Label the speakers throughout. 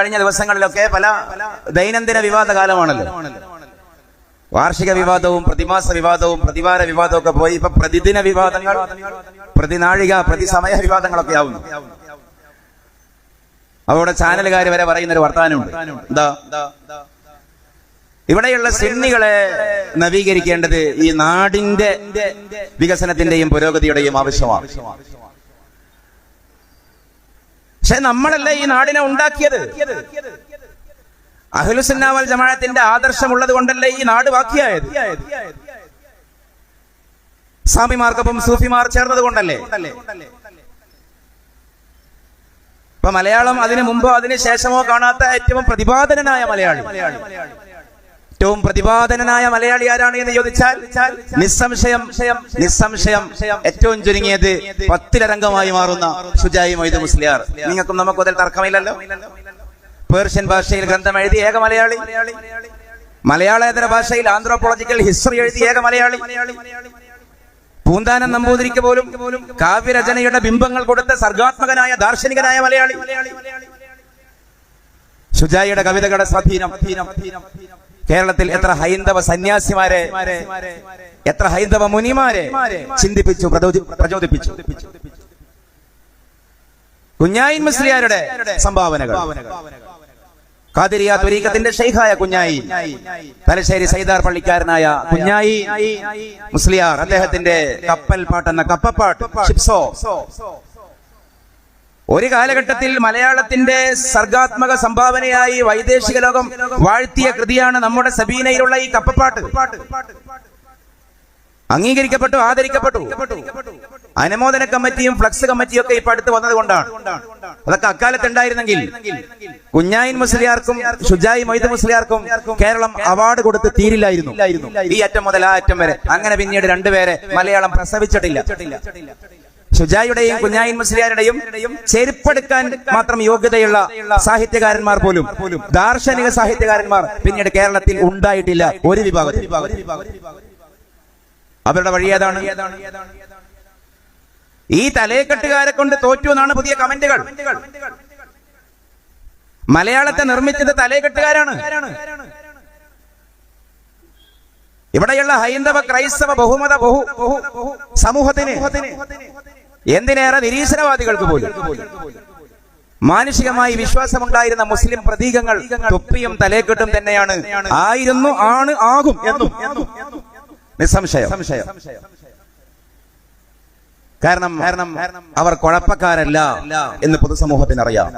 Speaker 1: കഴിഞ്ഞ ദിവസങ്ങളിലൊക്കെ പല ദൈനംദിന വിവാദ കാലമാണല്ലോ വാർഷിക വിവാദവും പ്രതിമാസ വിവാദവും പ്രതിവാര വിവാദവും ഒക്കെ പോയി. ഇപ്പൊ പ്രതിദിന വിവാദങ്ങൾ പ്രതിനാഴിക പ്രതിസമയ വിവാദങ്ങളൊക്കെ ആവുന്നു. അവിടെ ചാനലുകാർ വരെ പറയുന്ന ഒരു വർത്തമാനമുണ്ട്. എന്താ? ഇവിടെയുള്ള സിന്നികളെ നവീകരിക്കേണ്ടത് ഈ നാടിന്റെ വികസനത്തിന്റെയും പുരോഗതിയുടെയും ആവശ്യമാണ്. പക്ഷെ നമ്മളല്ലേ ഈ നാടിനെ ഉണ്ടാക്കിയത്? അഹ്ലുസുന്നാവൽ ജമാഅത്തിന്റെ ആദർശമുള്ളത് കൊണ്ടല്ലേ ഈ നാട് ബാക്കിയായത്? സ്വാമിമാർക്കൊപ്പം സൂഫിമാർ ചേർന്നത് കൊണ്ടല്ലേ? ഇപ്പൊ മലയാളം അതിനു മുമ്പോ അതിനു ശേഷമോ കാണാത്ത ഏറ്റവും പ്രതിപാദനനായ മലയാളി. ഏറ്റവും പ്രതിപാദനനായ മലയാളി ആരാണ് എന്ന് ചോദിച്ചാൽ നിസ്സംശയം നിസ്സംശയം ഏറ്റവും ചുരുങ്ങിയത് പത്തിലരംഗമായി മാറുന്ന ഷുജായി മൊയ്ത് മുസ്ലിയാർ. നിങ്ങൾക്കും നമുക്കും അതിൽ തർക്കമില്ലല്ലോ. പേർഷ്യൻ ഭാഷയിൽ ഗ്രന്ഥം എഴുതി ഏക മലയാളി. മലയാളേതര ഭാഷയിൽ ആന്ത്രോപോളജിക്കൽ ഹിസ്റ്ററി എഴുതി ഏക മലയാളി. പൂന്താനം നമ്പൂതിരിക്ക് പോലും കാവ്യരചനയുടെ ബിംബങ്ങൾ കൊടുത്ത സർഗാത്മകനായ ദാർശനികനായ മലയാളി. ഷുജായിയുടെ കവിതകളുടെ സ്വാധീനം. കേരളത്തിൽ എത്ര ഹൈന്ദവ സന്യാസിമാരെ എത്ര ഹൈന്ദവ മുനിമാരെ ചിന്തിപ്പിച്ചു പ്രചോദി- പ്രചോദിപ്പിച്ചു. കുഞ്ഞായിൻ മുസ്ലിയാരുടെ സംഭാവനകൾ. കാതിരിയ ത്വരീഖത്തിന്റെ ഷെയ്ഖായ കുഞ്ഞായി. തലശ്ശേരി സൈദാർ പള്ളിക്കാരനായ കുഞ്ഞായി മുസ്ലിയാർ അദ്ദേഹത്തിന്റെ കപ്പൽ പാട്ട് എന്ന കപ്പപ്പാട്ട് ഷിപ്സോ ഒരു കാലഘട്ടത്തിൽ മലയാളത്തിന്റെ സർഗാത്മക സംഭാവനയായി വൈദേശിക ലോകം വാഴ്ത്തിയ കൃതിയാണ് നമ്മുടെ സബീനയിലുള്ള ഈ കപ്പപ്പാട്ട്. അംഗീകരിക്കപ്പെട്ടു ആദരിക്കപ്പെട്ടു. അനുമോദന കമ്മിറ്റിയും ഫ്ലക്സ് കമ്മിറ്റിയും ഒക്കെ ഇപ്പൊ അടുത്ത് വന്നത് കൊണ്ടാണ്. അതൊക്കെ അക്കാലത്ത് ഉണ്ടായിരുന്നെങ്കിൽ കുഞ്ഞായിൻ മുസ്ലിയാർക്കും ഷുജായി മൊയ്ത് മുസ്ലിയാർക്കും കേരളം അവാർഡ് കൊടുത്ത് തീരില്ലായിരുന്നു. ഈ അറ്റം മുതൽ ആ അറ്റം വരെ. അങ്ങനെ പിന്നീട് രണ്ടുപേരെ മലയാളം പ്രസവിച്ചിട്ടില്ല. ഷുജായുടെയും കുഞ്ഞായിൻ മുസ്ലിയാരുടെയും ചെരുപ്പെടുക്കാൻ മാത്രം യോഗ്യതയുള്ള സാഹിത്യകാരന്മാർ പോലും ദാർശനിക സാഹിത്യകാരന്മാർ പിന്നീട് കേരളത്തിൽ ഉണ്ടായിട്ടില്ല. ഒരു വിഭാഗത്തിൽ. അവരുടെ വഴി ഏതാണ്? ഈ തലയെക്കെട്ടുകാരെ കൊണ്ട് തോറ്റു എന്നാണ് പുതിയ കമന്റുകൾ. മലയാളത്തെ നിർമ്മിച്ചത് തലയെക്കെട്ടുകാരാണ്. ഇവിടെയുള്ള ഹൈന്ദവ ക്രൈസ്തവ ബഹുമത ബഹു ബഹു സമൂഹത്തിന് എന്തിനേറെ നിരീശ്വരവാദികൾക്ക് പോലും. മാനുഷികമായി വിശ്വാസമുണ്ടായിരുന്ന മുസ്ലിം പ്രതീകങ്ങൾ തൊപ്പിയും തലേക്കെട്ടും തന്നെയാണ്. ആയിരുന്നു ആണ് ആകും എന്നും. നിസ്സംശയം. കാരണം കാരണം അവർ കുഴപ്പക്കാരല്ല എന്ന് പൊതുസമൂഹത്തിന് അറിയാം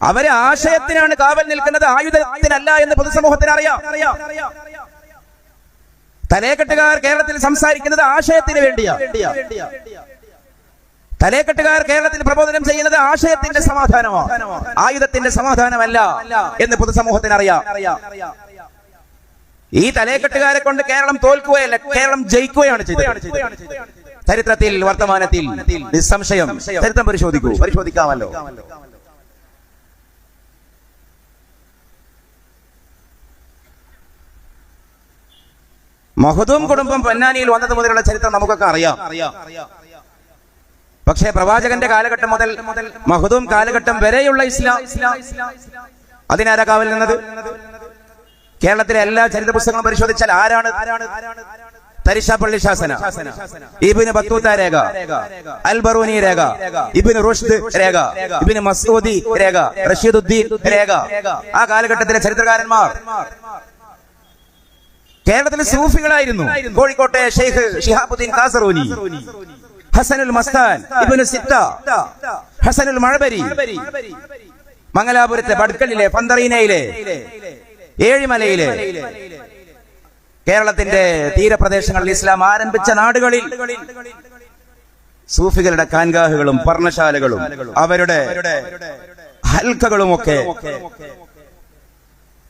Speaker 1: അവരെ ആശയത്തിനാണ് കാവൽ നിൽക്കുന്നത് ആയുധത്തിനല്ല എന്ന് പൊതുസമൂഹത്തിന് അറിയാം തലേക്കെട്ടുകാർ കേരളത്തിൽ സംസാരിക്കുന്നത് ആശയത്തിന് വേണ്ടിയാ. തലേക്കെട്ടുകാർ കേരളത്തിൽ പ്രബോധനം ചെയ്യുന്നത് ആശയത്തിന്റെ സമാധാനമാണ് ആയുധത്തിന്റെ സമാധാനമല്ല എന്ന് പൊതുസമൂഹത്തിന് അറിയാം ഈ തലേക്കെട്ടുകാരെ കൊണ്ട് കേരളം തോൽക്കുകയല്ല കേരളം ജയിക്കുകയാണ് ചെയ്തത്. ചരിത്രത്തിൽ വർത്തമാനത്തിൽ നിസ്സംശയം ചരിത്രം പരിശോധിക്കൂ. പരിശോധിക്കാമല്ലോ. മഹദൂം കുടുംബം പൊന്നാനിയിൽ വന്നത് മുതലുള്ള ചരിത്രം നമുക്കൊക്കെ അറിയാം. പക്ഷേ പ്രവാചകന്റെ കാലഘട്ടം മുതൽ മഹദൂം കാലഘട്ടം വരെയുള്ള ഇസ്ലാം അതിനാരാ കാവൽ നിന്നത്? കേരളത്തിലെ എല്ലാ ചരിത്ര പുസ്തകങ്ങളും പരിശോധിച്ചാൽ ആരാണ്? തരിശാപ്പള്ളി ശാസന ഇബിന് ബത്തൂത്ത രേഖ അൽ ബറൂനി രേഖ ഇബിന് റുഷ്ദ് രേഖ ഇബിന് മസൂദി രേഖ റഷീദുദ്ദീൻ രേഖ. ആ കാലഘട്ടത്തിലെ ചരിത്രകാരന്മാർ കേരളത്തിലെ സൂഫികളായിരുന്നു. കോഴിക്കോട്ടെ ഷെയ്ഖ് ഷിഹാബുദ്ദീൻ കാസറൂനി ഹസനുൽ മസ്താൻ ഇബ്നു സിത്ത ഹസനുൽ മഴബരി. മംഗലാപുരത്തെ ബഡ്കലിലെ പന്തറീനയിലെ ഏഴിമലയിലെ കേരളത്തിന്റെ തീരപ്രദേശങ്ങളിൽ ഇസ്ലാം ആരംഭിച്ച നാടുകളിൽ സൂഫികളുടെ കാൻഗാഹുകളും പർണശാലകളും അവരുടെ ഹൽക്കകളും ഒക്കെ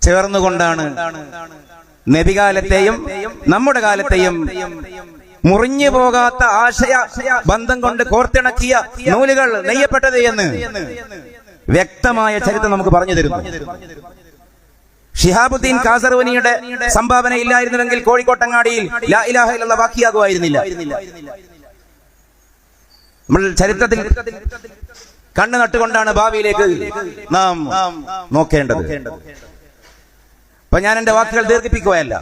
Speaker 1: ചേർന്നുകൊണ്ടാണ് നബികാലത്തെയും നമ്മുടെ കാലത്തെയും മുറിഞ്ഞു പോകാത്ത ആശയ ബന്ധം കൊണ്ട് കോർത്തിണക്കിയ നൂലുകൾ നെയ്യപ്പെട്ടത് എന്ന് വ്യക്തമായ ചരിത്രം നമുക്ക് പറഞ്ഞു തരുന്നു. ഷിഹാബുദ്ദീൻ കാസർവനിയുടെ സംഭാവന ഇല്ലായിരുന്നുവെങ്കിൽ കോഴിക്കോട്ടങ്ങാടിയിൽ ലാ ഇലാഹ ബാക്കിയാകുമായിരുന്നില്ല നമ്മൾ ചരിത്രത്തിൽ കണ്ണു നട്ടുകൊണ്ടാണ് ഭാവിയിലേക്ക് നാം നോക്കേണ്ടത്. അപ്പൊ ഞാൻ എന്റെ വാക്കുകൾ ദീർഘിപ്പിക്കുകയല്ല.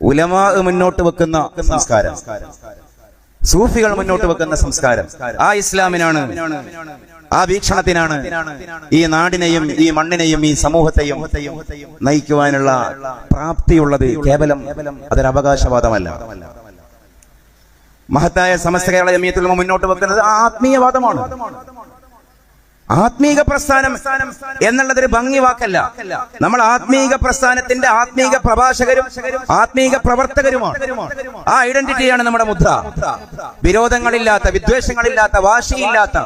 Speaker 1: ഉലമാ മുന്നോട്ട് വെക്കുന്ന സംസ്കാരം. സൂഫികൾ മുന്നോട്ട് വെക്കുന്ന സംസ്കാരം. ആ ഇസ്ലാമിനാണ് ആ വീക്ഷണത്തിനാണ് ഈ നാടിനെയും ഈ മണ്ണിനെയും ഈ സമൂഹത്തെയും നയിക്കുവാനുള്ള പ്രാപ്തിയുള്ളത് കേവലം അതൊരു അവകാശവാദമല്ല. മഹത്തായ സമസ്ത കേരള ജമിയത്തുൽ മുന്നോട്ട് വെക്കുന്നത് ആത്മീയവാദമാണ്. ആത്മീക പ്രസ്ഥാനം എന്നുള്ളതൊരു ഭംഗി വാക്കല്ല. നമ്മൾ ആത്മീക പ്രസ്ഥാനത്തിന്റെ ആത്മീക പ്രഭാഷകരും ആത്മീക പ്രവർത്തകരുമാണ്. ആ ഐഡന്റിറ്റിയാണ് നമ്മുടെ മുദ്ര. വിരോധങ്ങളില്ലാത്ത വിദ്വേഷങ്ങളില്ലാത്ത വാശിയില്ലാത്ത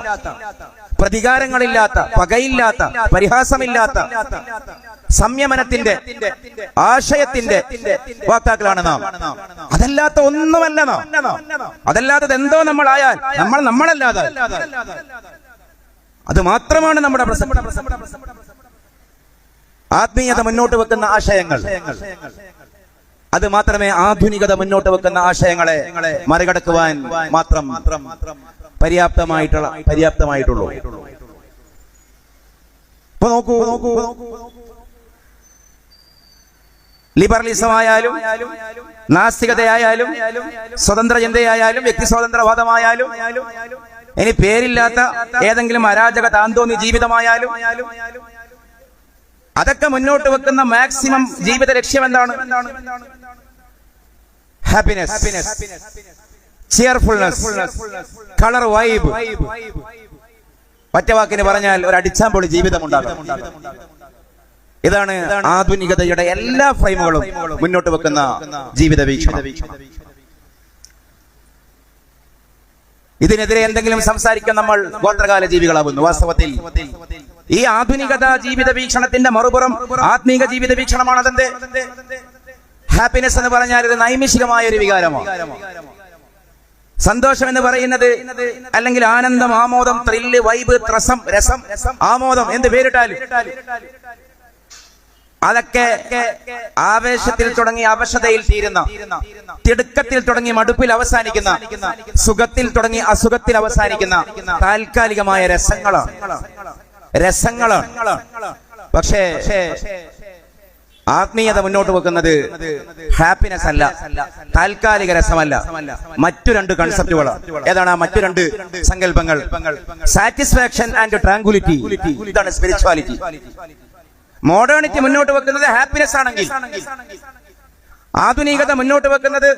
Speaker 1: പ്രതികാരങ്ങളില്ലാത്ത പകയില്ലാത്ത പരിഹാസമില്ലാത്ത സംയമനത്തിന്റെ ആശയത്തിന്റെ വാക്താക്കളാണ് നാം. അതല്ലാത്ത ഒന്നുമല്ല നാം. അതല്ലാത്തത് എന്തോ നമ്മളായാൽ നമ്മൾ നമ്മളല്ലാതെ അത് മാത്രമാണ് നമ്മുടെ ആത്മീയത മുന്നോട്ട് വെക്കുന്ന ആശയങ്ങൾ. അത് മാത്രമേ ആധുനികത മുന്നോട്ട് വെക്കുന്ന ആശയങ്ങളെ മറികടക്കുവാൻ മാത്രം പര്യാപ്തമായിട്ടുള്ള പര്യാപ്തമായിട്ടുള്ളൂ. ഇപ്പൊ നോക്കൂ. നോക്കൂ ലിബറലിസം ആയാലും നാസ്തികതയായാലും സ്വതന്ത്ര ചിന്തയായാലും വ്യക്തി സ്വാതന്ത്ര്യവാദമായാലും ഇനി പേരില്ലാത്ത ഏതെങ്കിലും അരാജക താന്തോന്നി ജീവിതമായാലും അതൊക്കെ മുന്നോട്ട് വെക്കുന്ന മാക്സിമം ജീവിത ലക്ഷ്യം എന്താണ്? ഹാപ്പിനെസ് ചിയർഫുൾനെസ് കളർ വൈബ് ഒറ്റവാക്കിന് പറഞ്ഞാൽ ഒരു അടിച്ചാമ്പൊളി ജീവിതം ഉണ്ടാകും ഇതാണ് ആധുനികതയുടെ എല്ലാ ഫ്രെയിമുകളും മുന്നോട്ട് വെക്കുന്ന ജീവിത വീക്ഷണം. ഇതിനെതിരെ എന്തെങ്കിലും സംസാരിക്കാൻ നമ്മൾ ഗോത്രകാല ജീവികളാവുന്നു വാസ്തവത്തിൽ ഈ ആധുനികത ജീവിത വീക്ഷണത്തിന്റെ മറുപുറം ആത്മീക ജീവിത വീക്ഷണമാണ് അതിന്റെ ഹാപ്പിനെസ് എന്ന് പറഞ്ഞാൽ ഇത് നൈമിഷികമായ ഒരു വികാരമാണ്. സന്തോഷം എന്ന് പറയുന്നത് അല്ലെങ്കിൽ ആനന്ദം ആമോദം ത്രില്ല് വൈബ് ത്രസം രസം ആമോദം എന്ത് പേരിട്ടാലും. അതൊക്കെ ആവേശത്തിൽ തുടങ്ങി അവശതയിൽ തീരുന്ന. തിടുക്കത്തിൽ തുടങ്ങി മടുപ്പിൽ അവസാനിക്കുന്ന. സുഖത്തിൽ തുടങ്ങി അസുഖത്തിൽ അവസാനിക്കുന്ന. താൽക്കാലികമായ രസങ്ങളാണ് രസങ്ങളാണ് പക്ഷേ ആത്മീയത മുന്നോട്ട് വെക്കുന്നത് ഹാപ്പിനെസ് അല്ല. താൽക്കാലിക രസമല്ല. മറ്റു രണ്ട് കൺസെപ്റ്റുകളാണ് ഏതാണ് ആ മറ്റു രണ്ട് സങ്കല്പങ്ങൾ? സാറ്റിസ്ഫാക്ഷൻ ആൻഡ് ട്രാങ്കുലിറ്റി ഇതാണ് സ്പിരിച്വാലിറ്റി മോഡേണിറ്റി മുന്നോട്ട് വെക്കുന്നത് ഹാപ്പിനെസ് ആണെങ്കിൽ. ആധുനികത മുന്നോട്ട് വെക്കുന്നത്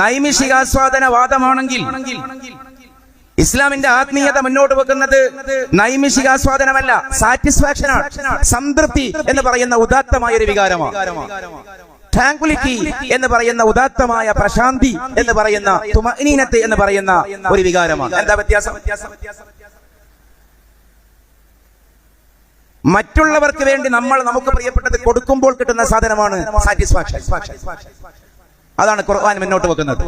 Speaker 1: നൈമിഷികാസ്വാദനവാദമാണെങ്കിൽ. ഇസ്ലാമിന്റെ ആത്മീയത മുന്നോട്ട് വെക്കുന്നത് നൈമിഷികാസ്വാദനമല്ല സാറ്റിസ്ഫാക്ഷൻ സംതൃപ്തി എന്ന് പറയുന്ന ഉദാത്തമായ ഒരു വികാരമാണ്. ട്രാങ്കുലിറ്റി എന്ന് പറയുന്ന ഉദാത്തമായ പ്രശാന്തി എന്ന് പറയുന്ന തുമനീനത്ത് എന്ന് പറയുന്ന ഒരു വികാരമാണ്. എന്താ വ്യത്യാസം? മറ്റുള്ളവർക്ക് വേണ്ടി നമ്മൾ നമുക്ക് പ്രിയപ്പെട്ടത് കൊടുക്കുമ്പോൾ കിട്ടുന്ന സാധനമാണ് സാറ്റിസ്ഫാക്ഷൻ അതാണ് ഖുർആൻ മുന്നോട്ട് വെക്കുന്നത്.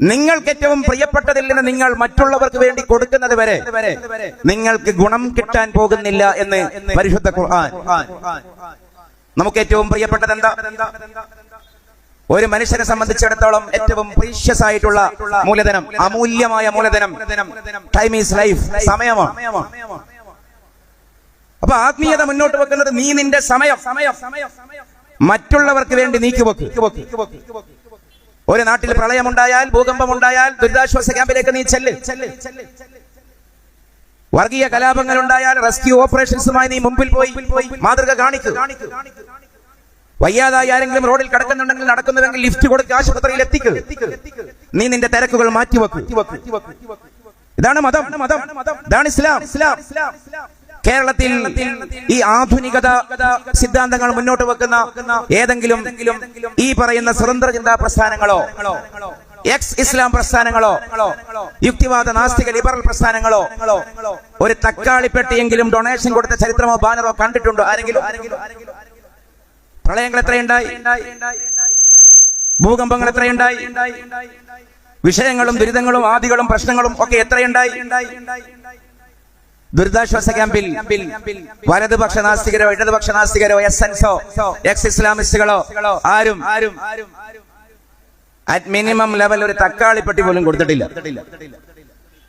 Speaker 1: നിങ്ങൾക്ക് ഏറ്റവും പ്രിയപ്പെട്ടതിൽ നിന്ന് നിങ്ങൾ മറ്റുള്ളവർക്ക് വേണ്ടി കൊടുക്കുന്നത് വരെ നിങ്ങൾക്ക് ഗുണം കിട്ടാൻ പോകുന്നില്ല എന്ന് പരിശുദ്ധ ഖുർആൻ. നമുക്ക് ഏറ്റവും പ്രിയപ്പെട്ടത് എന്താ? ഒരു മനുഷ്യനെ സംബന്ധിച്ചിടത്തോളം ഏറ്റവും പ്രീഷ്യസ് ആയിട്ടുള്ള മൂലധനം അമൂല്യമായ മൂലധനം ടൈം ഈസ് ലൈഫ് സമയമാണ്. അപ്പൊ ആത്മീയത മുന്നോട്ട് വെക്കുന്നത് നീ നിന്റെ സമയം. മറ്റുള്ളവർക്ക് വേണ്ടി നീക്കിവെക്ക് ഒരു നാട്ടിൽ പ്രളയമുണ്ടായാൽ ഭൂകമ്പമുണ്ടായാൽ ദുരിതാശ്വാസ ക്യാമ്പിലേക്ക് നീ ചെല്ല്. വർഗീയ കലാപങ്ങൾ ഉണ്ടായാൽ റെസ്ക്യൂ ഓപ്പറേഷൻസുമായി നീ മുമ്പിൽ പോയി. മാതൃക കാണിക്കൂ. വയ്യാതായി ആരെങ്കിലും റോഡിൽ കിടക്കുന്നുണ്ടെങ്കിൽ നടക്കുന്നതെങ്കിൽ ലിഫ്റ്റ് കൊടുത്ത് ആശുപത്രിയിൽ എത്തിക്ക്. നീ നിന്റെ തിരക്കുകൾ മാറ്റിവെക്ക്. ഇതാണ് മതം. മതം ഇതാണ് ഇസ്ലാം. ഇസ്ലാം കേരളത്തിൽ ഈ ആധുനികത സിദ്ധാന്തങ്ങൾ മുന്നോട്ട് വെക്കുന്ന ഏതെങ്കിലും ഈ പറയുന്ന സ്വതന്ത്ര ചിന്താ പ്രസ്ഥാനങ്ങളോ എക്സ് ഇസ്ലാം പ്രസ്ഥാനങ്ങളോ യുക്തിവാദ നാസ്തിക ലിബറൽ പ്രസ്ഥാനങ്ങളോ ഒരു തക്കാളിപ്പെട്ടിയെങ്കിലും ഡൊണേഷൻ കൊടുത്ത ചരിത്രമോ ബാനറോ കണ്ടിട്ടുണ്ടോ? ആരെങ്കിലും? പ്രളയങ്ങൾ എത്രയുണ്ടായി? ഭൂകമ്പങ്ങൾ എത്രയുണ്ടായി? വിഷയങ്ങളും ദുരിതങ്ങളും ആദികളും പ്രശ്നങ്ങളും ഒക്കെ എത്രയുണ്ടായി? ദുരിതാശ്വാസ ക്യാമ്പിൽ വലതുപക്ഷ നാസ്തികരോ ഇടതുപക്ഷ നാസ്തികരോ എസ് എൻസോ എക്സ് ഇസ്ലാമിസ്റ്റുകളോ ആരും ആരും അറ്റ് മിനിമം ലെവൽ ഒരു തക്കാളിപ്പെട്ടി പോലും കൊടുത്തിട്ടില്ല.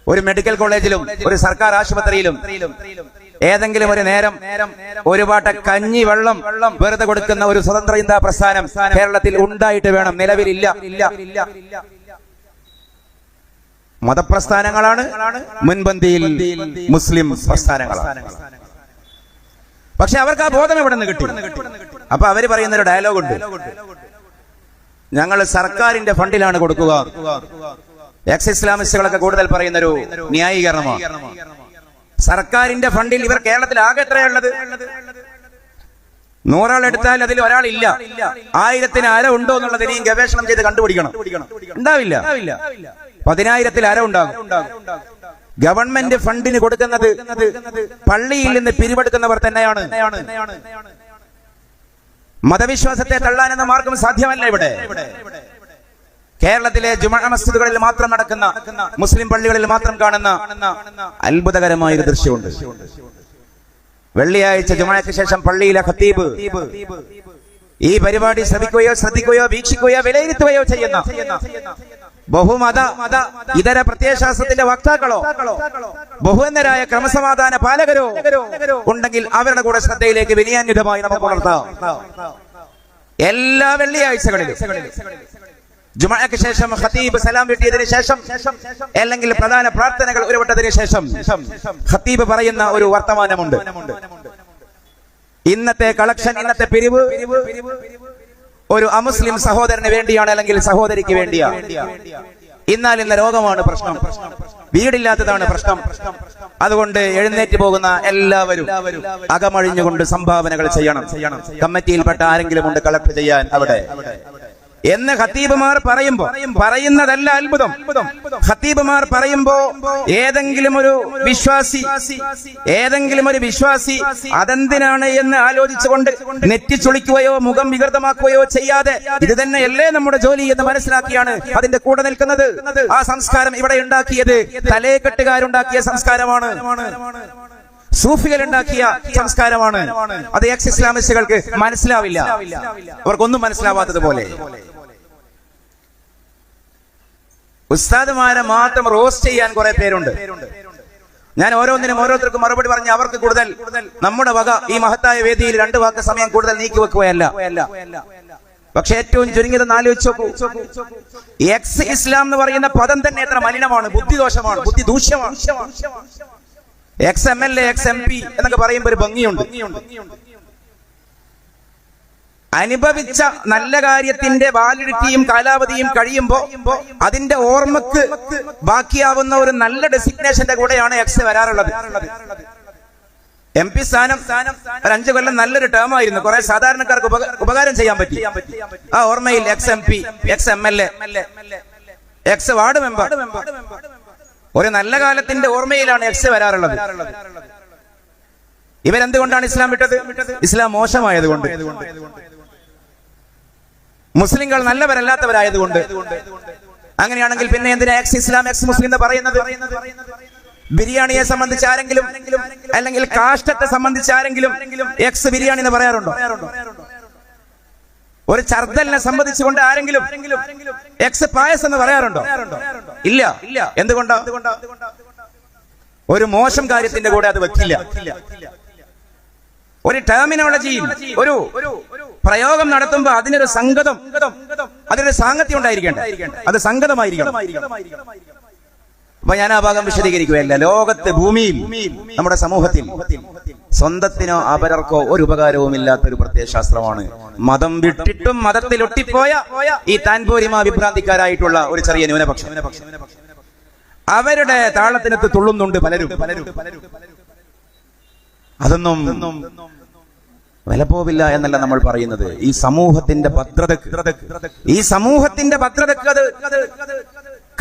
Speaker 1: ഒരു മെഡിക്കൽ കോളേജിലും ഒരു സർക്കാർ ആശുപത്രിയിലും ഏതെങ്കിലും ഒരു നേരം ഒരു പാട്ട കഞ്ഞി വെള്ളം വെറുതെ കൊടുക്കുന്ന ഒരു സ്വതന്ത്ര ചിന്താ പ്രസ്ഥാനം കേരളത്തിൽ ഉണ്ടായിട്ട് വേണം. നിലവിലില്ല. മതപ്രസ്ഥാനങ്ങളാണ് മുൻപന്തിയിൽ മുസ്ലിം പ്രസ്ഥാനങ്ങളാണ്. പക്ഷെ അവർക്ക് ആ ബോധം എവിടെ നിന്ന് കിട്ടി? അപ്പൊ അവർ പറയുന്ന ഒരു ഡയലോഗ് ഉണ്ട്. ഞങ്ങൾ സർക്കാരിന്റെ ഫണ്ടിലാണ് കൊടുക്കുക. എക്സ് ഇസ്ലാമിസ്റ്റുകളൊക്കെ കൂടുതൽ പറയുന്ന ഒരു ന്യായീകരണമാണ്. സർക്കാരിന്റെ ഫണ്ടിൽ ഇവർ കേരളത്തിൽ ആകെ എത്രയുള്ളത് നൂറാൾ എടുത്താൽ അതിൽ ഒരാളില്ല. ആയിരത്തിന് അര ഉണ്ടോ എന്നുള്ളതിനെ ഗവേഷണം ചെയ്ത് കണ്ടുപിടിക്കണം. ഉണ്ടാവില്ല. പതിനായിരത്തിൽ അര ഉണ്ടാകും. ഗവൺമെന്റ് ഫണ്ടിന് കൊടുക്കുന്നത് പള്ളിയിൽ നിന്ന് പിരിവെടുക്കുന്നവർ തന്നെയാണ്. മതവിശ്വാസത്തെ തള്ളാനെന്ന മാർഗം സാധ്യമല്ല ഇവിടെ. കേരളത്തിലെ ജുമാ മസ്ജിദുകളിൽ മാത്രം നടക്കുന്ന മുസ്ലിം പള്ളികളിൽ മാത്രം കാണുന്ന അത്ഭുതകരമായ ഒരു ദൃശ്യമുണ്ട്. വെള്ളിയാഴ്ച ജുമാക്ക് ശേഷം പള്ളിയിലെ ഖത്തീബ് ഈ പരിപാടി ശ്രമിക്കുകയോ ശ്രദ്ധിക്കുകയോ വീക്ഷിക്കുകയോ വിലയിരുത്തുകയോ ചെയ്യുന്ന ബഹുമത ഇതര പ്രത്യയശാസ്ത്രത്തിന്റെ വക്താക്കളോ ബഹുവന്നരായ ക്രമസമാധാന പാലകരോ ഉണ്ടെങ്കിൽ അവരുടെ കൂടെ ശ്രദ്ധയിലേക്ക് വിനയാന്വിതമായി നമുക്ക് പുലർത്താം എല്ലാ വെള്ളിയാഴ്ചകളിലും ജുമഴയ്ക്ക് ശേഷം ഖത്തീബ് സലാം വെട്ടിയതിന് ശേഷം അല്ലെങ്കിൽ പ്രധാന പ്രാർത്ഥനകൾ ഉരുവിട്ടതിന് ശേഷം ഖത്തീബ് പറയുന്ന ഒരു വർത്തമാനമുണ്ട്. ഇന്നത്തെ കളക്ഷൻ ഇന്നത്തെ പിരിവ് ഒരു അമുസ്ലിം സഹോദരന് വേണ്ടിയാണ് അല്ലെങ്കിൽ സഹോദരിക്ക് വേണ്ടിയാണ് എന്നാൽ ഇന്ന് രോഗമാണ് പ്രശ്നം. വീടില്ലാത്തതാണ് പ്രശ്നം. അതുകൊണ്ട് എഴുന്നേറ്റ് പോകുന്ന എല്ലാവരും അകമഴിഞ്ഞുകൊണ്ട് സംഭാവനകൾ ചെയ്യണം. കമ്മിറ്റിയിൽപ്പെട്ട ആരെങ്കിലും ഉണ്ട് കളക്ട് ചെയ്യാൻ അവിടെ. എന്ന് ഖത്തീബുമാർ പറയുമ്പോ പറയുന്നതല്ല അത്ഭുതം. ഖത്തീബുമാർ പറയുമ്പോ ഏതെങ്കിലും ഒരു വിശ്വാസി ഏതെങ്കിലും ഒരു വിശ്വാസി അതെന്തിനാണ് എന്ന് ആലോചിച്ചുകൊണ്ട് നെറ്റിച്ചൊളിക്കുകയോ മുഖം വികൃതമാക്കുകയോ ചെയ്യാതെ ഇത് തന്നെയല്ലേ നമ്മുടെ ജോലി എന്ന് മനസ്സിലാക്കിയാണ് അതിന്റെ കൂടെ നിൽക്കുന്നത്. ആ സംസ്കാരം ഇവിടെ ഉണ്ടാക്കിയത് തലേക്കെട്ടുകാരുണ്ടാക്കിയ സംസ്കാരമാണ്. സൂഫികൾ ഉണ്ടാക്കിയ സംസ്കാരമാണ്. അത് എക്സ് ഇസ്ലാമിസ്റ്റുകൾക്ക് മനസ്സിലാവില്ല. അവർക്കൊന്നും മനസ്സിലാവാത്തതുപോലെ. ഉസ്താദുമാരെ മാത്രം റോസ്റ്റ് ചെയ്യാൻ കുറെ പേരുണ്ട്. ഞാൻ ഓരോന്നിനും ഓരോരുത്തർക്കും മറുപടി പറഞ്ഞ് അവർക്ക് കൂടുതൽ നമ്മുടെ വക ഈ മഹത്തായ വേദിയിൽ രണ്ടു വാക്ക് സമയം കൂടുതൽ നീക്കി വെക്കുകയല്ല. പക്ഷെ ഏറ്റവും ചുരുങ്ങിയതെന്ന് ആലോചിച്ച് നോക്കൂ. എക്സ് ഇസ്ലാം എന്ന് പറയുന്ന പദം തന്നെ എത്ര മലിനമാണ് ബുദ്ധിദോഷമാണ് ബുദ്ധി ദൂഷ്യമാണ് ex M L A ex M P എന്നൊക്കെ പറയുമ്പോൾ ഒരു ഭംഗിയുണ്ട്. അനുഭവിച്ച നല്ല കാര്യത്തിന്റെ വാലിഡിറ്റിയും കാലാവധിയും കഴിയുമ്പോ അതിന്റെ ഓർമ്മക്ക് ബാക്കിയാവുന്ന ഒരു നല്ല ഡെസിഗ്നേഷന്റെ കൂടെയാണ് എക്സ് വരാറുള്ളത്. എം പി സ്ഥാനം ഒരു അഞ്ചു കൊല്ലം നല്ലൊരു ടേം ആയിരുന്നു. കുറെ സാധാരണക്കാർക്ക് ഉപകാരം ചെയ്യാൻ പറ്റി. ആ ഓർമ്മയിൽ ex M P ex M L A ex ward member. ഒരു നല്ല കാലത്തിന്റെ ഓർമ്മയിലാണ് എക്സ് വരാറുള്ളത്. ഇവരെന്തുകൊണ്ടാണ് ഇസ്ലാം വിട്ടത്? ഇസ്ലാം മോശമായതുകൊണ്ട്. മുസ്ലിങ്ങൾ നല്ലവരല്ലാത്തവരായതുകൊണ്ട്. അങ്ങനെയാണെങ്കിൽ പിന്നെ എന്തിനാ എക്സ് ഇസ്ലാം എക്സ് മുസ്ലിം എന്ന് പറയുന്നത്? ബിരിയാണിയെ സംബന്ധിച്ച് ആരെങ്കിലും അല്ലെങ്കിൽ കാഷ്ടത്തെ സംബന്ധിച്ച് ആരെങ്കിലും എക്സ് ബിരിയാണി എന്ന് പറയാറുണ്ടോ? ഒരു ചർദലിനെ സംബന്ധിച്ചുകൊണ്ട് ആരെങ്കിലും എക്സ് പായസ് എന്ന് പറയാറുണ്ടോ? ഇല്ല ഇല്ല. എന്തുകൊണ്ടാ? ഒരു മോശം കാര്യത്തിന്റെ കൂടെ അത് വെക്കില്ല. ഒരു ടെർമിനോളജിയിൽ ഒരു പ്രയോഗം നടത്തുമ്പോ അതിനൊരു സംഗതം അതിനൊരു സാങ്കത്യം ഉണ്ടായിരിക്കേണ്ട. അത് സംഗതമായിരിക്കണം അപ്പൊ ഞാൻ ആ ഭാഗം വിശദീകരിക്കുകയല്ല. ലോകത്ത് ഭൂമിയിൽ നമ്മുടെ സമൂഹത്തിൽ സ്വന്തത്തിനോ അപരർക്കോ ഒരു ഉപകാരവും ഇല്ലാത്ത ഒരു പ്രത്യയശാസ്ത്രമാണ്. മതം വിട്ടിട്ടും മതത്തിൽ ഒട്ടിപ്പോയ ഈ താൻപൂരിമ വിഭ്രാന്തിക്കാരായിട്ടുള്ള ഒരു ചെറിയ ന്യൂനപക്ഷം. അവരുടെ താളത്തിനത്ത് തുള്ളുന്നുണ്ട് പലരും പലരും. അതൊന്നും വിലപ്പോവില്ല എന്നല്ല നമ്മൾ പറയുന്നത്. ഈ സമൂഹത്തിന്റെ ഭദ്രതക്ക്. ഈ സമൂഹത്തിന്റെ ഭദ്രതക്ക് അത്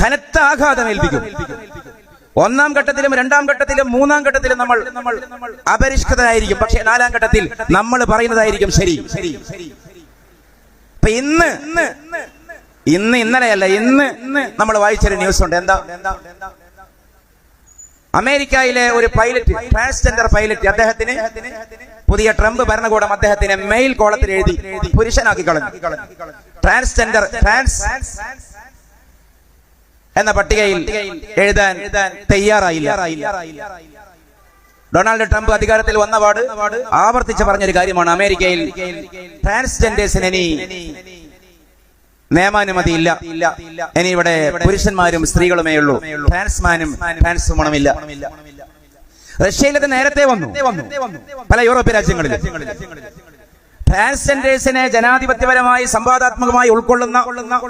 Speaker 1: കനത്ത ആഘാതം ഏൽപ്പിക്കും. ഒന്നാം ഘട്ടത്തിലും രണ്ടാം ഘട്ടത്തിലും മൂന്നാം ഘട്ടത്തിലും നമ്മൾ നമ്മൾ അപരിഷ്കൃതരായിരിക്കും. പക്ഷെ നാലാം ഘട്ടത്തിൽ നമ്മൾ പറയുന്നതായിരിക്കും ശരി. അപ്പൊ ഇന്ന് ഇന്ന് ഇന്നലെയല്ല ഇന്ന് നമ്മൾ വായിച്ചൊരു ന്യൂസ് ഉണ്ട് എന്താ? അമേരിക്കയിലെ ഒരു പൈലറ്റ് ട്രാൻസ്ജെൻഡർ പൈലറ്റ് അദ്ദേഹത്തിന് പുതിയ ട്രംപ് ഭരണകൂടം അദ്ദേഹത്തിന് മെയിൽ കോളത്തിൽ എഴുതി പുരുഷനാക്കി കളഞ്ഞു. ട്രാൻസ്ജെൻഡർ ട്രാൻസ് എന്ന പട്ടികയിൽ എഴുതാൻ തയ്യാറായില്ല. ഡൊണാൾഡ് ട്രംപ് അധികാരത്തിൽ വന്നപാട് ആവർത്തിച്ച് പറഞ്ഞൊരു കാര്യമാണ് അമേരിക്കയിൽ ട്രാൻസ്ജെൻഡേഴ്സിന് നിയമാനുമതി ഇല്ല ഇനി ഇവിടെ പുരുഷന്മാരും സ്ത്രീകളുമേ ഉള്ളൂ ട്രാൻസ്മാനും ട്രാൻസ്വുമണുമില്ല. റഷ്യയിലത് നേരത്തെ വന്നു. പല യൂറോപ്യൻ രാജ്യങ്ങളിലും. ട്രാൻസ്ജെൻഡേഴ്സിനെ ജനാധിപത്യപരമായി സംവാദാത്മകമായി ഉൾക്കൊള്ളുന്ന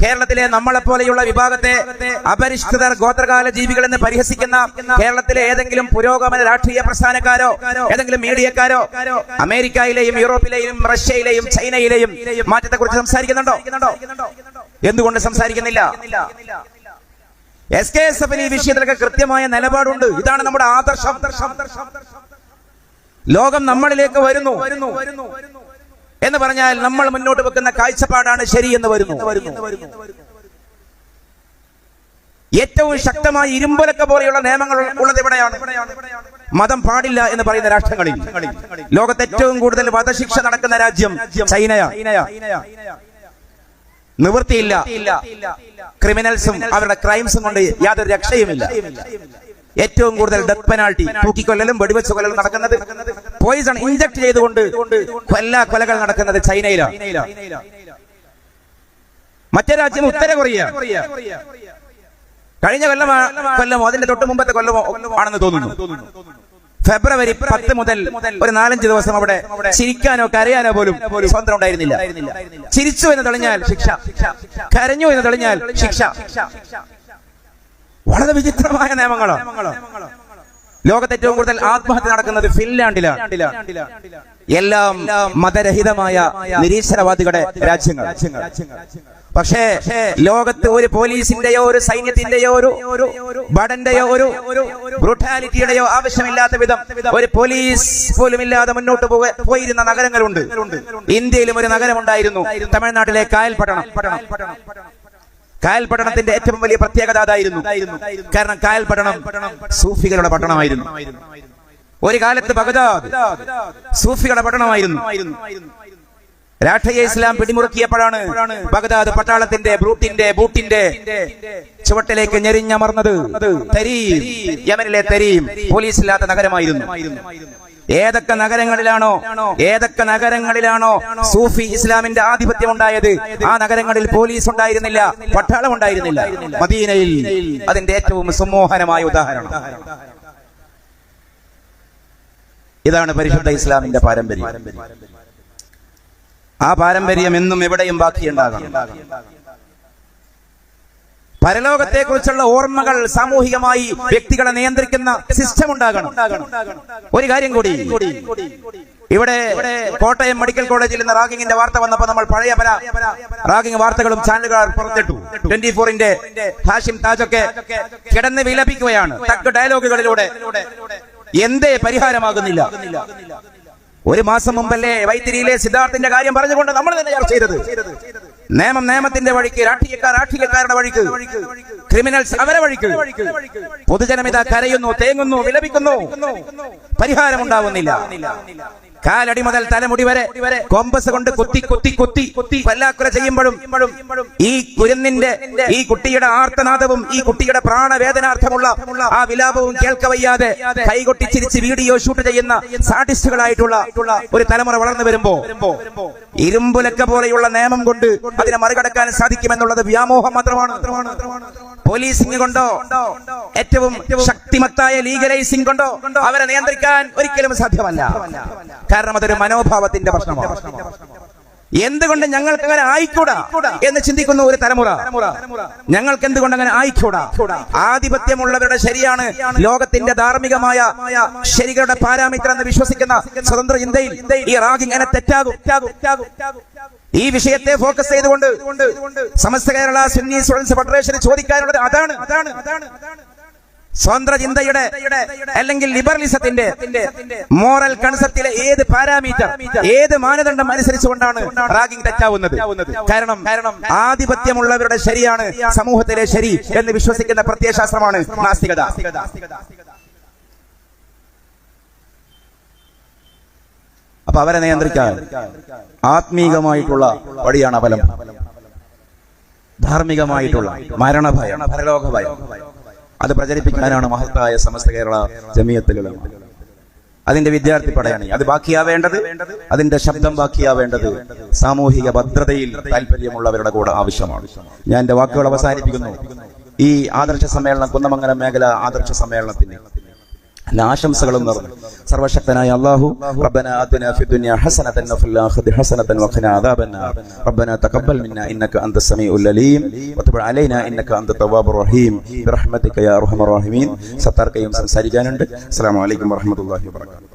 Speaker 1: കേരളത്തിലെ നമ്മളെ പോലെയുള്ള വിഭാഗത്തെ അപരിഷ്കൃതർ ഗോത്രകാല ജീവികൾ എന്ന് പരിഹസിക്കുന്ന കേരളത്തിലെ ഏതെങ്കിലും പുരോഗമന രാഷ്ട്രീയ പ്രസ്ഥാനക്കാരോ ഏതെങ്കിലും മീഡിയക്കാരോ അമേരിക്കയിലെയും യൂറോപ്പിലെയും റഷ്യയിലെയും ചൈനയിലെയും മാറ്റത്തെ കുറിച്ച് സംസാരിക്കുന്നുണ്ടോ? എന്തുകൊണ്ട് സംസാരിക്കുന്നില്ല? എസ് കെ എസ് എഫിന് ഈ വിഷയത്തിലൊക്കെ കൃത്യമായ നിലപാടുണ്ട്. ഇതാണ് നമ്മുടെ ആദർശം. ലോകം നമ്മളിലേക്ക് വരുന്നു. എന്ന് പറഞ്ഞാൽ നമ്മൾ മുന്നോട്ട് വെക്കുന്ന കാഴ്ചപ്പാടാണ് ശരി എന്ന് വരുന്നു. ഏറ്റവും ശക്തമായ ഇരുമ്പലക്ക പോലെയുള്ള നിയമങ്ങൾ ഉള്ളത് എവിടെയാണ്? മതം പാടില്ല എന്ന് പറയുന്ന രാഷ്ട്രങ്ങളിൽ. ലോകത്ത് ഏറ്റവും കൂടുതൽ വധശിക്ഷ നടക്കുന്ന രാജ്യം ചൈനയാണ് നിവൃത്തിയില്ല. ക്രിമിനൽസും അവരുടെ ക്രൈംസും കൊണ്ട് യാതൊരു രക്ഷയുമില്ല. ഏറ്റവും കൂടുതൽ ഡെത്ത് പെനാൾട്ടി തൂക്കിക്കൊല്ലലും വെടിവെച്ച് കൊല്ലലും നടക്കുന്നത് പോയിസൺ ഇഞ്ചക്ട് ചെയ്തുകൊണ്ട് കൊല്ല കൊലകൾ നടക്കുന്നത് ചൈനയിലാണ് മറ്റേ രാജ്യം ഉത്തര കൊറിയ. കഴിഞ്ഞ കൊല്ലം കൊല്ലമോ അതിന്റെ തൊട്ട് മുമ്പത്തെ കൊല്ലമോ ആണെന്ന് തോന്നുന്നു. ഫെബ്രുവരി പത്ത് മുതൽ ഒരു നാലഞ്ച് ദിവസം അവിടെ ചിരിക്കാനോ കരയാനോ പോലും സ്വന്തം ഉണ്ടായിരുന്നില്ല. ചിരിച്ചു എന്ന് തെളിഞ്ഞാൽ ശിക്ഷ. കരഞ്ഞു എന്ന് തെളിഞ്ഞാൽ ശിക്ഷ. വളരെ വിചിത്രമായ നിയമങ്ങളോ. ലോകത്തെ ഏറ്റവും കൂടുതൽ ആത്മഹത്യ നടക്കുന്നത് ഫിൻലാൻഡിലാണ് എല്ലാം മതരഹിതമായ നിരീശ്വരവാദികളുടെ രാജ്യങ്ങൾ. പക്ഷേ ലോകത്ത് ഒരു പോലീസിന്റെയോ ഒരു സൈന്യത്തിന്റെയോ ഒരു ഭടന്റെയോ ഒരു ബ്രൂട്ടാലിറ്റിയുടെയോ ആവശ്യമില്ലാത്ത വിധം ഒരു പോലീസ് പോലും ഇല്ലാതെ മുന്നോട്ട് പോയിരുന്ന നഗരങ്ങളുണ്ട്. ഇന്ത്യയിലും ഒരു നഗരമുണ്ടായിരുന്നു. തമിഴ്നാട്ടിലെ കായൽപട്ടണം കായൽപട്ടണത്തിന്റെ ഏറ്റവും വലിയ പ്രത്യേകത അതായിരുന്നു. കാരണം കായൽ പട്ടണം സൂഫികളുടെ പട്ടണമായിരുന്നു. ഒരു കാലത്ത് ബഗദാദ് സൂഫികളുടെ പട്ടണമായിരുന്നു. രാഷ്ട്രീയ ഇസ്ലാം പിടിമുറുക്കിയപ്പോഴാണ് ബഗദാദ് പട്ടാളത്തിന്റെ ബ്രൂട്ടിന്റെ ബൂട്ടിന്റെ ചുവട്ടിലേക്ക് ഞെരിഞ്ഞമർന്നത്. തരീം യമനിലെ തരീം പോലീസില്ലാത്ത നഗരമായിരുന്നു. ഏതൊക്കെ നഗരങ്ങളിലാണോ? ഏതൊക്കെ നഗരങ്ങളിലാണോ സൂഫി ഇസ്ലാമിന്റെ ആധിപത്യം ഉണ്ടായത് ആ നഗരങ്ങളിൽ പോലീസ് ഉണ്ടായിരുന്നില്ല പട്ടാളം ഉണ്ടായിരുന്നില്ല. മദീനയിൽ അതിന്റെ ഏറ്റവും സുമോഹനമായ ഉദാഹരണം. ഇതാണ് പരിശുദ്ധ ഇസ്ലാമിന്റെ പാരമ്പര്യം. ആ പാരമ്പര്യം എന്നും എവിടെയും ബാക്കിയുണ്ടാകണം. പരലോകത്തെ കുറിച്ചുള്ള ഓർമ്മകൾ സാമൂഹികമായി വ്യക്തികളെ നിയന്ത്രിക്കുന്ന സിസ്റ്റം ഉണ്ടാകണം. ഒരു കാര്യം കൂടി. ഇവിടെ കോട്ടയം മെഡിക്കൽ കോളേജിൽ നിന്ന് റാഗിങ്ങിന്റെ വാർത്ത വന്നപ്പോൾ നമ്മൾ പഴയ പല റാഗിങ് വാർത്തകളും ചാനലുകൾ പുറത്തിട്ടു. ട്വന്റി ഫോറിന്റെ ഹാഷിം താജൊക്കെ കിടന്ന് വിലപിക്കുകയാണ്. തക്ക് ഡയലോഗുകളിലൂടെ എന്തേ പരിഹാരമാകുന്നില്ല. ഒരു മാസം മുമ്പല്ലേ വൈത്തിരിയിലെ സിദ്ധാർത്ഥിന്റെ കാര്യം പറഞ്ഞുകൊണ്ട് നമ്മൾ തന്നെ ചർച്ച ചെയ്തത്. നിയമം നിയമത്തിന്റെ വഴിക്ക് രാഷ്ട്രീയക്കാർ രാഷ്ട്രീയക്കാരുടെ വഴിക്ക് ക്രിമിനൽസ് അവരെ വഴിക്ക്. പൊതുജനമിത കരയുന്നു തേങ്ങുന്നു വിലപിക്കുന്നു. പരിഹാരമുണ്ടാവുന്നില്ല കാലടി മുതൽ തലമുടി വരെ കോമ്പസ് കൊണ്ട് കുത്തി കുത്തി കുത്തി കുത്തി വല്ലാക്കുല ചെയ്യുമ്പോഴും ഈ കുരുന്നിന്റെ ഈ കുട്ടിയുടെ ആർത്തനാദവും ഈ കുട്ടിയുടെ പ്രാണവേദനാർത്ഥമുള്ള ആ വിലാപവും കേൾക്കവയ്യാതെ കൈകൊട്ടി ചിരിച്ച് വീഡിയോ ഷൂട്ട് ചെയ്യുന്ന സാഡിസ്റ്റുകളായിട്ടുള്ള ഒരു തലമുറ വളർന്നു വരുമ്പോ ഇരുമ്പുലക്ക പോലെയുള്ള നിയമം കൊണ്ട് അതിനെ മറികടക്കാൻ സാധിക്കുമെന്നുള്ളത് വ്യാമോഹം മാത്രമാണ്. പോലീസിംഗ് കൊണ്ടോ ഏറ്റവും ശക്തിമത്തായ ലീഗലൈസിംഗ് കൊണ്ടോ അവരെ നിയന്ത്രിക്കാൻ ഒരിക്കലും സാധ്യമല്ല. കാരണം അതൊരു മനോഭാവത്തിന്റെ പ്രശ്നമാണ്. എന്തുകൊണ്ട് ഞങ്ങൾക്ക് അങ്ങനെ ആയിക്കൂടാ എന്ന് ചിന്തിക്കുന്ന ഒരു തലമുറ? ഞങ്ങൾക്ക് എന്തുകൊണ്ട് അങ്ങനെ ആയിക്കൂടാ? ആധിപത്യമുള്ളവരുടെ ശരിയാണ് ലോകത്തിന്റെ ധാർമ്മികമായ ശരികളുടെ പാരാമീറ്റർ എന്ന് വിശ്വസിക്കുന്ന സ്വതന്ത്ര ഇന്ത്യയിൽ ഈ റാഗിങ് ഇങ്ങനെ തെറ്റാകും. ഈ വിഷയത്തെ ഫോക്കസ് ചെയ്തുകൊണ്ട് സമസ്ത കേരള സുന്നി സ്റ്റുഡൻസ് ഫെഡറേഷന് ചോദിക്കാനുള്ളത് അതാണ് അതാണ് അതാണ്. സ്വന്തം ചിന്തയുടെ അല്ലെങ്കിൽ ലിബറലിസത്തിന്റെ മോറൽ കൺസെപ്റ്റിലെ ഏത് പാരാമീറ്റർ ഏത് മാനദണ്ഡം അനുസരിച്ചുകൊണ്ടാണ് റാഗിംഗ് തെറ്റാവുന്നത്? കാരണം കാരണം ആധിപത്യമുള്ളവരുടെ ശരിയാണ് സമൂഹത്തിലെ ശരി എന്ന് വിശ്വസിക്കുന്ന പ്രത്യയശാസ്ത്രമാണ് നാസ്തികത. അപ്പൊ അവരെ നിയന്ത്രിക്കാൻ ആത്മീകമായിട്ടുള്ള വഴിയാണ് അവലം ധാർമ്മികമായിട്ടുള്ള മരണഭയം ഭയലോകഭയം അത് പ്രചരിപ്പിക്കാനാണ് മഹത്തായ സമസ്ത കേരള ജമിയത്തിലുള്ള അതിന്റെ വിദ്യാർത്ഥി പടയാണ്. അത് ബാക്കിയാവേണ്ടത് അതിന്റെ ശബ്ദം ബാക്കിയാവേണ്ടത് സാമൂഹിക ഭദ്രതയിൽ താല്പര്യമുള്ളവരുടെ കൂടെ ആവശ്യമാണ്. ഞാൻ എന്റെ വാക്കുകൾ അവസാനിപ്പിക്കുന്നു. ഈ ആദർശ സമ്മേളനം കുന്നമംഗലം മേഖല ആദർശ സമ്മേളനത്തിന്. ആശംസകളും നിറഞ്ഞു സർവശക്തനായ അല്ലാഹു റബ്ബന ആതിന ഫി ദുനിയ ഹസനതൻ വഫിൽ ആഖിറതി ഹസനതൻ വഖിന അദാബന്നാർ. റബ്ബന തഖബ്ബൽ മിന്ന ഇന്നക അന്ത സമീഉൽ അലീം വതുബ് അലൈന ഇന്നക അന്ത തവ്വാബുർ റഹീം. ബിറഹ്മതിക യാ അർഹമർ റഹീമീൻ. സത്താർ കയ്യും സംസാരിക്കാനുണ്ട്. അസ്സലാമു അലൈക്കും വറഹ്മത്തുള്ളാഹി വബറകാതുഹു.